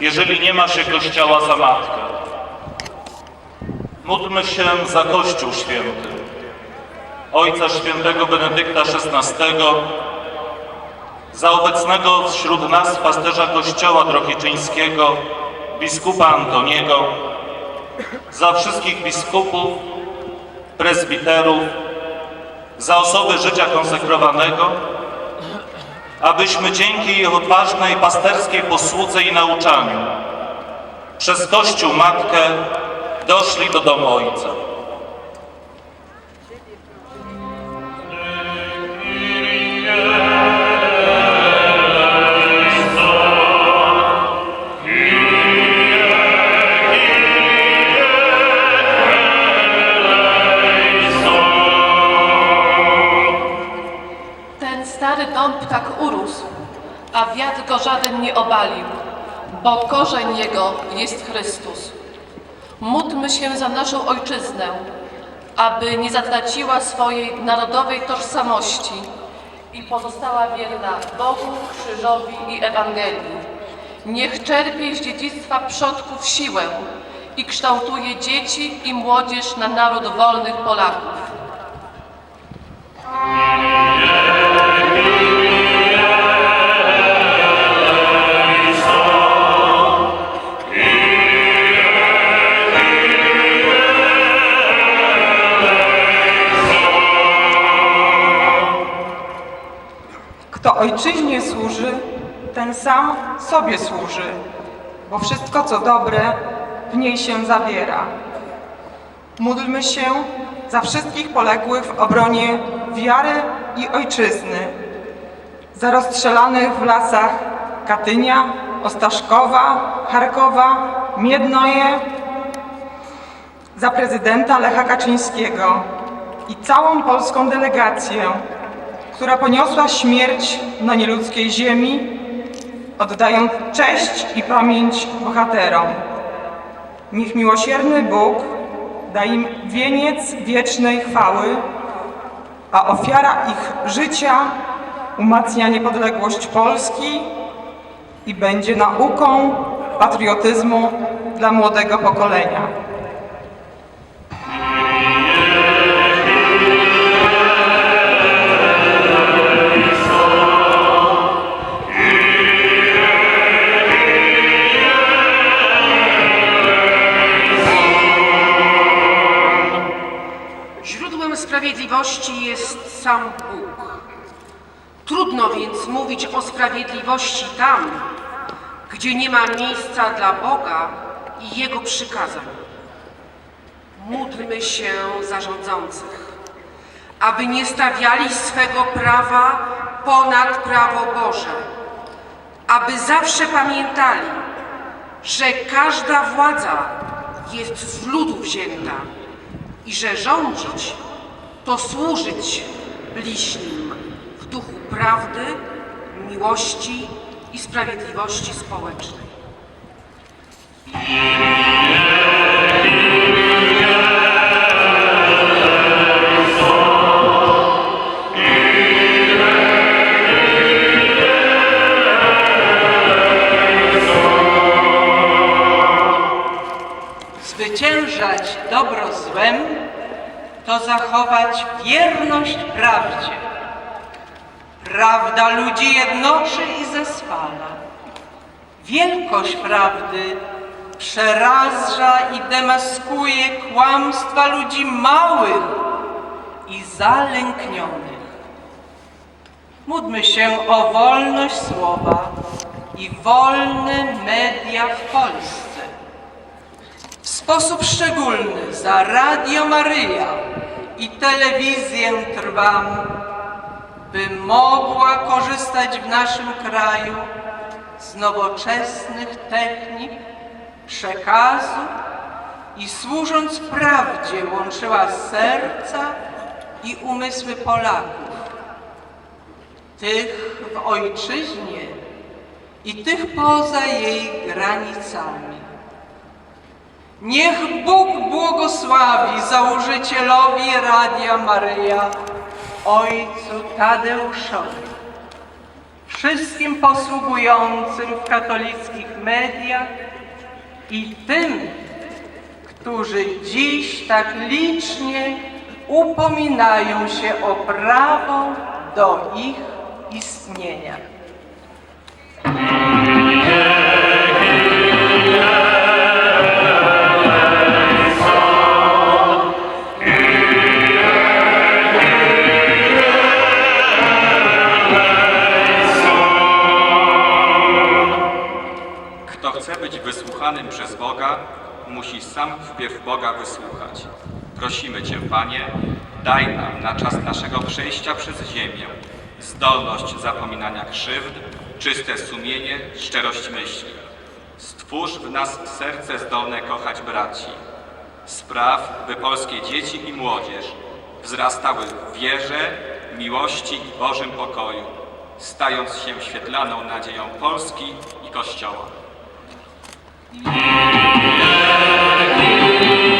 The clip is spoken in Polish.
jeżeli nie ma się Kościoła za matkę. Módlmy się za Kościół Święty, Ojca Świętego Benedykta XVI, za obecnego wśród nas pasterza Kościoła Drohiczyńskiego, biskupa Antoniego, za wszystkich biskupów, prezbiterów, za osoby życia konsekrowanego, abyśmy dzięki ich odważnej pasterskiej posłudze i nauczaniu przez Kościół Matkę doszli do domu Ojca. Ten stary dąb tak urósł, a wiatr go żaden nie obalił, bo korzeń jego jest Chrystus. Módlmy się za naszą ojczyznę, aby nie zatraciła swojej narodowej tożsamości i pozostała wierna Bogu, Krzyżowi i Ewangelii. Niech czerpie z dziedzictwa przodków siłę i kształtuje dzieci i młodzież na naród wolnych Polaków. Ojczyźnie służy, ten sam sobie służy, bo wszystko co dobre w niej się zawiera. Módlmy się za wszystkich poległych w obronie wiary i ojczyzny, za rozstrzelanych w lasach Katynia, Ostaszkowa, Charkowa, Miednoje, za prezydenta Lecha Kaczyńskiego i całą polską delegację, która poniosła śmierć na nieludzkiej ziemi, oddając cześć i pamięć bohaterom. Niech miłosierny Bóg da im wieniec wiecznej chwały, a ofiara ich życia umacnia niepodległość Polski i będzie nauką patriotyzmu dla młodego pokolenia. Sprawiedliwości jest sam Bóg. Trudno więc mówić o sprawiedliwości tam, gdzie nie ma miejsca dla Boga i Jego przykazań. Módlmy się za rządzących, aby nie stawiali swego prawa ponad prawo Boże, aby zawsze pamiętali, że każda władza jest z ludu wzięta i że rządzić to służyć bliźnim w duchu prawdy, miłości i sprawiedliwości społecznej. Zwyciężać dobro złem to zachować wierność prawdzie. Prawda ludzi jednoczy i zespala. Wielkość prawdy przeraża i demaskuje kłamstwa ludzi małych i zalęknionych. Módlmy się o wolność słowa i wolne media w Polsce. W sposób szczególny za Radio Maryja i telewizję Trwam, by mogła korzystać w naszym kraju z nowoczesnych technik przekazu i służąc prawdzie łączyła serca i umysły Polaków, tych w ojczyźnie i tych poza jej granicami. Niech Bóg błogosławi założycielowi Radia Maryja, ojcu Tadeuszowi, wszystkim posługującym w katolickich mediach i tym, którzy dziś tak licznie upominają się o prawo do ich istnienia. Kto chce być wysłuchanym przez Boga, musi sam wpierw Boga wysłuchać. Prosimy Cię, Panie, daj nam na czas naszego przejścia przez ziemię zdolność zapominania krzywd, czyste sumienie, szczerość myśli. Stwórz w nas serce zdolne kochać braci. Spraw, by polskie dzieci i młodzież wzrastały w wierze, miłości i Bożym pokoju, stając się świetlaną nadzieją Polski i Kościoła. Música